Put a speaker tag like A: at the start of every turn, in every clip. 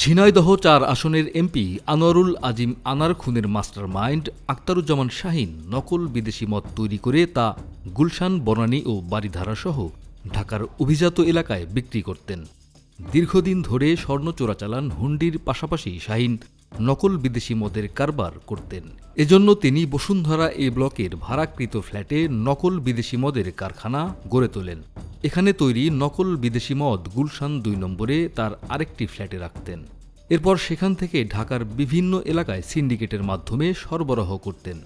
A: ঝিনাইদহ চার আসনের এমপি আনোয়ারুল আজিম আনার খুনের মাস্টার মাইন্ড আক্তারুজ্জামান শাহিন নকল বিদেশি মদ তৈরি করে তা গুলশান, বনানী ও বাড়িধারা সহ ঢাকার অভিজাত এলাকায় বিক্রি করতেন। দীর্ঘদিন ধরে স্বর্ণ চোরাচালান হুন্ডির পাশাপাশি শাহিন নকল বিদেশি মদের কারবার করতেন। এজন্য তিনি বসুন্ধরা এ ব্লকের ভাড়াকৃত ফ্ল্যাটে নকল বিদেশি মদের কারখানা গড়ে তোলেন। এখানে তৈরি নকল বিদেশি মদ গুলশান দুই নম্বরে তার আরেকটি ফ্ল্যাটে রাখতেন। এরপর সেখান থেকে ঢাকার বিভিন্ন এলাকায় সিন্ডিকেটের মাধ্যমে সরবরাহ করতেন।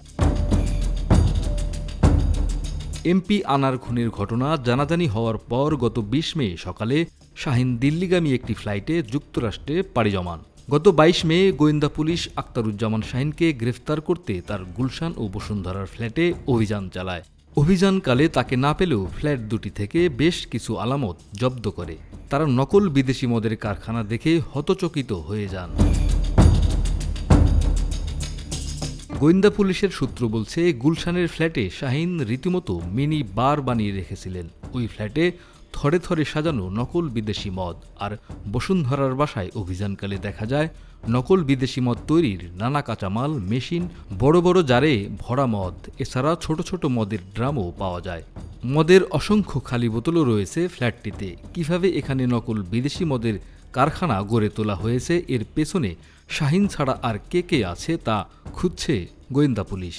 A: এমপি আনার খুনের ঘটনা জানাজানি হওয়ার পর গত বিশ মে সকালে শাহিন দিল্লিগামী একটি ফ্লাইটে যুক্তরাষ্ট্রে পাড়ি জমান। গত বাইশ মে গোয়েন্দা পুলিশ আক্তারুজ্জামান শাহিনকে গ্রেফতার করতে তার গুলশান ও বসুন্ধরার ফ্ল্যাটে অভিযান চালায়। অভিযানকালে তাকে না পেলেও ফ্ল্যাট দুটি থেকে বেশ কিছু আলামত জব্দ করে। তারা নকল বিদেশি মদের কারখানা দেখে হতচকিত হয়ে যান। গোয়েন্দা পুলিশের সূত্র বলছে, গুলশানের ফ্ল্যাটে শাহিন রীতিমতো মিনি বার বানিয়ে রেখেছিলেন। ওই ফ্ল্যাটে থরে থরে সাজানো নকল বিদেশি মদ। আর বসুন্ধরার বাসায় অভিযানকালে দেখা যায়, নকল বিদেশি মদ তৈরির নানা কাঁচামাল, মেশিন, বড় বড় জারে ভরা মদ, এছাড়া ছোট ছোট মদের ড্রামও পাওয়া যায়। মদের অসংখ্য খালি বোতলও রয়েছে ফ্ল্যাটটিতে। কীভাবে এখানে নকল বিদেশি মদের কারখানা গড়ে তোলা হয়েছে, এর পেছনে শাহিন ছাড়া আর কে কে আছে তা খুঁজছে গোয়েন্দা পুলিশ।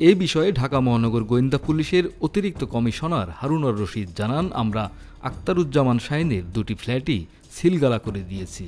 A: এ বিষয়ে ঢাকা মহানগর গোয়েন্দা পুলিশের অতিরিক্ত কমিশনার হারুনর রশিদ জানান, আমরা আক্তারুজ্জামান শাহিনের দুটি ফ্ল্যাটই সিলগালা করে দিয়েছি।